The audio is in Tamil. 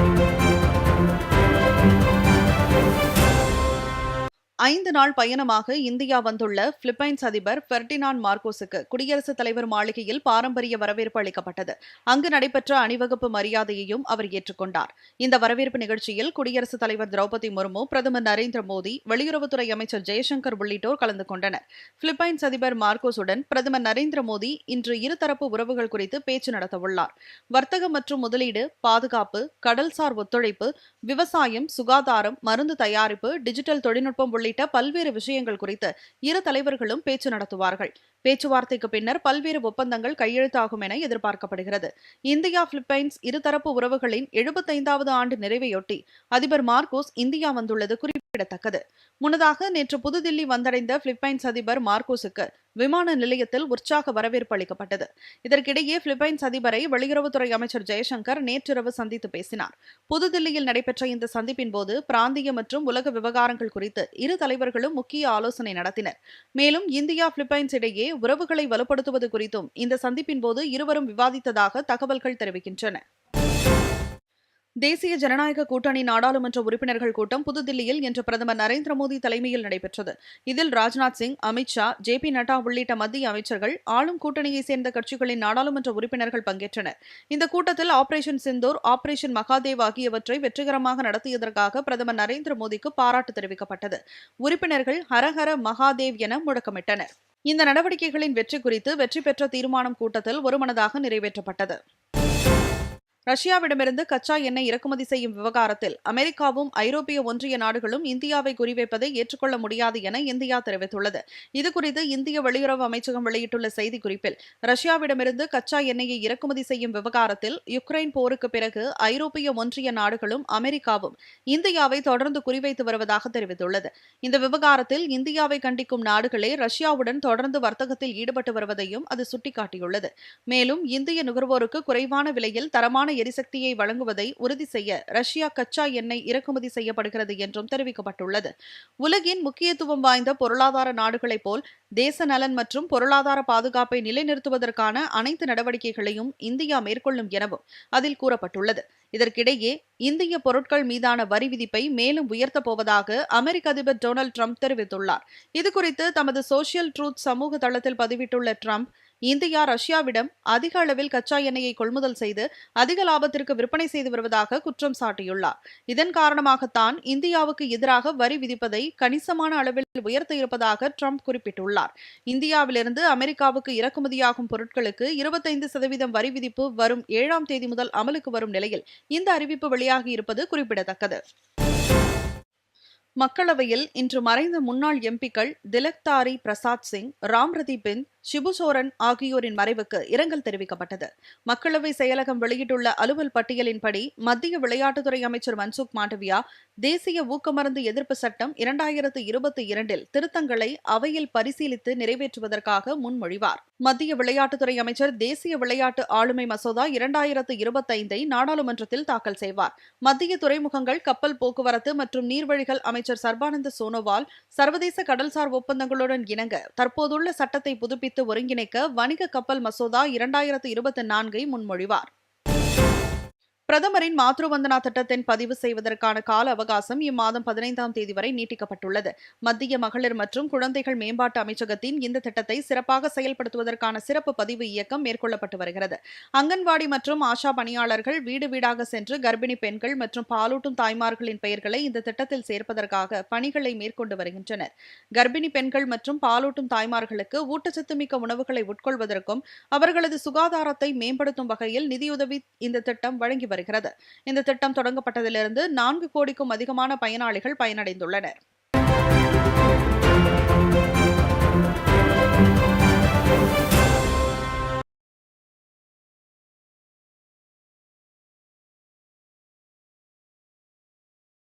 Thank you. ஐந்து நாள் பயணமாக இந்தியா வந்துள்ள பிலிப்பைன்ஸ் அதிபர் பெர்டினான் மார்க்கோஸுக்கு குடியரசுத் தலைவர் மாளிகையில் பாரம்பரிய வரவேற்பு அளிக்கப்பட்டது. அங்கு நடைபெற்ற அணிவகுப்பு மரியாதையையும் அவர் ஏற்றுக்கொண்டார். இந்த வரவேற்பு நிகழ்ச்சியில் குடியரசுத் தலைவர் திரௌபதி முர்மு பிரதமர் நரேந்திர மோடி வெளியுறவுத்துறை அமைச்சர் ஜெயசங்கர் உள்ளிட்டோர் கலந்து கொண்டனர். பிலிப்பைன்ஸ் அதிபர் மார்க்கோஸுடன் பிரதமர் நரேந்திர மோடி இன்று இருதரப்பு உறவுகள் குறித்து பேச்சு நடத்தவுள்ளார். வர்த்தகம் மற்றும் முதலீடு பாதுகாப்பு கடல்சார் ஒத்துழைப்பு விவசாயம் சுகாதாரம் மருந்து தயாரிப்பு டிஜிட்டல் தொழில்நுட்பம் உள்ளிட்ட பல்வேறு விஷயங்கள் குறித்து இரு தலைவர்களும் பேச்சு நடத்துவார்கள். பேச்சுவார்த்தைக்கு பின்னர் பல்வேறு ஒப்பந்தங்கள் கையெழுத்தாகும் என எதிர்பார்க்கப்படுகிறது. இந்தியா பிலிப்பைன்ஸ் இருதரப்பு உறவுகளின் எழுபத்தைந்தாவது ஆண்டு நிறைவையொட்டி அதிபர் மார்கோஸ் இந்தியா வந்துள்ளது குறிப்பிடத்தக்கது குறிப்பிடத்தக்கது. முன்னதாக நேற்று புதுதில்லி வந்தடைந்த பிலிப்பைன்ஸ் அதிபர் மார்கோஸுக்கு விமான நிலையத்தில் உற்சாக வரவேற்பு அளிக்கப்பட்டது. இதற்கிடையே பிலிப்பைன்ஸ் அதிபரை வெளியுறவுத்துறை அமைச்சர் ஜெயசங்கர் நேற்றிரவு சந்தித்து பேசினார். புதுதில்லியில் நடைபெற்ற இந்த சந்திப்பின் போது பிராந்திய மற்றும் உலக விவகாரங்கள் குறித்து இரு தலைவர்களும் முக்கிய ஆலோசனை நடத்தினர். மேலும் இந்தியா பிலிப்பைன்ஸ் இடையே உறவுகளை வலுப்படுத்துவது குறித்தும் இந்த சந்திப்பின் போது இருவரும் விவாதித்ததாக தகவல்கள் தெரிவிக்கின்றன. தேசிய ஜனநாயக கூட்டணி நாடாளுமன்ற உறுப்பினர்கள் கூட்டம் புதுதில்லியில் இன்று பிரதமர் நரேந்திர மோடி தலைமையில் நடைபெற்றது. இதில் ராஜ்நாத் சிங் அமித் ஷா ஜே பி நட்டா உள்ளிட்ட மத்திய அமைச்சர்கள் ஆளும் கூட்டணியைச் சேர்ந்த கட்சிகளின் நாடாளுமன்ற உறுப்பினர்கள் பங்கேற்றனர். இந்த கூட்டத்தில் ஆபரேஷன் சிந்தூர் ஆபரேஷன் மகாதேவ் ஆகியவற்றை வெற்றிகரமாக நடத்தியதற்காக பிரதமர் நரேந்திர மோடிக்கு பாராட்டு தெரிவிக்கப்பட்டது. உறுப்பினர்கள் ஹரஹர மகாதேவ் என முழக்கமிட்டனர். இந்த நடவடிக்கைகளின் வெற்றி குறித்து வெற்றி பெற்ற தீர்மானம் கூட்டத்தில் ஒருமனதாக நிறைவேற்றப்பட்டது. ரஷ்யாவிடமிருந்து கச்சா எண்ணெய் இறக்குமதி செய்யும் விவகாரத்தில் அமெரிக்காவும் ஐரோப்பிய ஒன்றிய நாடுகளும் இந்தியாவை குறிவைப்பதை ஏற்றுக்கொள்ள முடியாது என இந்தியா தெரிவித்துள்ளது. இதுகுறித்து இந்திய வெளியுறவு அமைச்சகம் வெளியிட்டுள்ள செய்திக்குறிப்பில் ரஷ்யாவிடமிருந்து கச்சா எண்ணெயை இறக்குமதி செய்யும் விவகாரத்தில் யுக்ரைன் போருக்கு பிறகு ஐரோப்பிய ஒன்றிய நாடுகளும் அமெரிக்காவும் இந்தியாவை தொடர்ந்து குறிவைத்து வருவதாக தெரிவித்துள்ளது. இந்த விவகாரத்தில் இந்தியாவை கண்டிக்கும் நாடுகளே ரஷ்யாவுடன் தொடர்ந்து வர்த்தகத்தில் ஈடுபட்டு வருவதையும் அது சுட்டிக்காட்டியுள்ளது. மேலும் இந்திய நுகர்வோருக்கு குறைவான விலையில் தரமான எரிசக்தியை வழங்குவதை உறுதி செய்ய ரஷ்யா கச்சா எண்ணெய் இறக்குமதி செய்யப்படுகிறது என்றும் தெரிவிக்கப்பட்டுள்ளது. உலகின் முக்கியத்துவம் வாய்ந்த பொருளாதார நாடுகளைப் போல் தேச நலன் மற்றும் பொருளாதார பாதுகாப்பை நிலைநிறுத்துவதற்கான அனைத்து நடவடிக்கைகளையும் இந்தியா மேற்கொள்ளும் எனவும் அதில் கூறப்பட்டுள்ளது. இதற்கிடையே இந்திய பொருட்கள் மீதான வரி விதிப்பை மேலும் உயர்த்தப் போவதாக அமெரிக்க அதிபர் டொனால்டு ட்ரம்ப் தெரிவித்துள்ளார். இதுகுறித்து தமது சோசியல் ட்ரூத் சமூக தளத்தில் பதிவிட்டுள்ள ட்ரம்ப் இந்தியா ரஷ்யாவிடம் அதிக அளவில் கச்சா எண்ணெயை கொள்முதல் செய்து அதிக லாபத்திற்கு விற்பனை செய்து வருவதாக குற்றம் சாட்டியுள்ளார். இதன் காரணமாகத்தான் இந்தியாவுக்கு எதிராக வரி விதிப்பதை கணிசமான அளவில் உயர்த்த இருப்பதாக ட்ரம்ப் குறிப்பிட்டுள்ளார். இந்தியாவிலிருந்து அமெரிக்காவுக்கு இறக்குமதியாகும் பொருட்களுக்கு இருபத்தைந்து சதவீதம் வரி விதிப்பு வரும் ஏழாம் தேதி முதல் அமலுக்கு வரும் நிலையில் இந்த அறிவிப்பு வெளியாகி இருப்பது குறிப்பிடத்தக்கது. மக்களவையில் இன்று மறைந்த முன்னாள் எம்பிக்கள் திலக்தாரி பிரசாத் சிங் ராம்ரதி பிந்த் ஷிபு சோரன் ஆகியோரின் மறைவுக்கு இரங்கல் தெரிவிக்கப்பட்டது. மக்களவை செயலகம் வெளியிட்டுள்ள அலுவல் பட்டியலின்படி மத்திய விளையாட்டுத்துறை அமைச்சர் மன்சுக் மாண்டவியா தேசிய ஊக்கமருந்து எதிர்ப்பு சட்டம் இரண்டாயிரத்து இருபத்தி இரண்டில் திருத்தங்களை அவையில் பரிசீலித்து நிறைவேற்றுவதற்காக முன்மொழிவார். மத்திய விளையாட்டுத்துறை அமைச்சர் தேசிய விளையாட்டு ஆளுமை மசோதா இரண்டாயிரத்து இருபத்தைந்தை நாடாளுமன்றத்தில் தாக்கல் செய்வார். மத்திய துறைமுகங்கள் கப்பல் போக்குவரத்து மற்றும் நீர்வழிகள் அமைச்சர் சர்பானந்த சோனோவால் சர்வதேச கடல்சார் ஒப்பந்தங்களுடன் இணங்க தற்போதுள்ள சட்டத்தை புதுப்பித்து ஒருங்கிணைக்க வணிக கப்பல் மசோதா இரண்டாயிரத்து இருபத்தி நான்கை முன்மொழிவார். பிரதமரின் மாத்ருவந்தனா திட்டத்தின் பதிவு செய்வதற்கான கால அவகாசம் இம்மாதம் பதினைந்தாம் தேதி வரை நீட்டிக்கப்பட்டுள்ளது. மத்திய மகளிர் மற்றும் குழந்தைகள் மேம்பாட்டு அமைச்சகத்தின் இந்த திட்டத்தை சிறப்பாக செயல்படுத்துவதற்கான சிறப்பு பதிவு இயக்கம் மேற்கொள்ளப்பட்டு வருகிறது. அங்கன்வாடி மற்றும் ஆஷா பணியாளர்கள் வீடு வீடாக சென்று கர்ப்பிணி பெண்கள் மற்றும் பாலூட்டும் தாய்மார்களின் பெயர்களை இந்த திட்டத்தில் சேர்ப்பதற்காக பணிகளை மேற்கொண்டு வருகின்றனர். கர்ப்பிணி பெண்கள் மற்றும் பாலூட்டும் தாய்மார்களுக்கு ஊட்டச்சத்து மிக்க உணவுகளை உட்கொள்வதற்கும் அவர்களது சுகாதாரத்தை மேம்படுத்தும் வகையில் நிதியுதவி இந்த திட்டம் வழங்கி வருகிறது. வருகிறது. இந்த திட்டம் தொடங்கப்பட்டதிலிருந்து நான்கு கோடிக்கும் அதிகமான பயனாளிகள் பயனடைந்துள்ளனர்.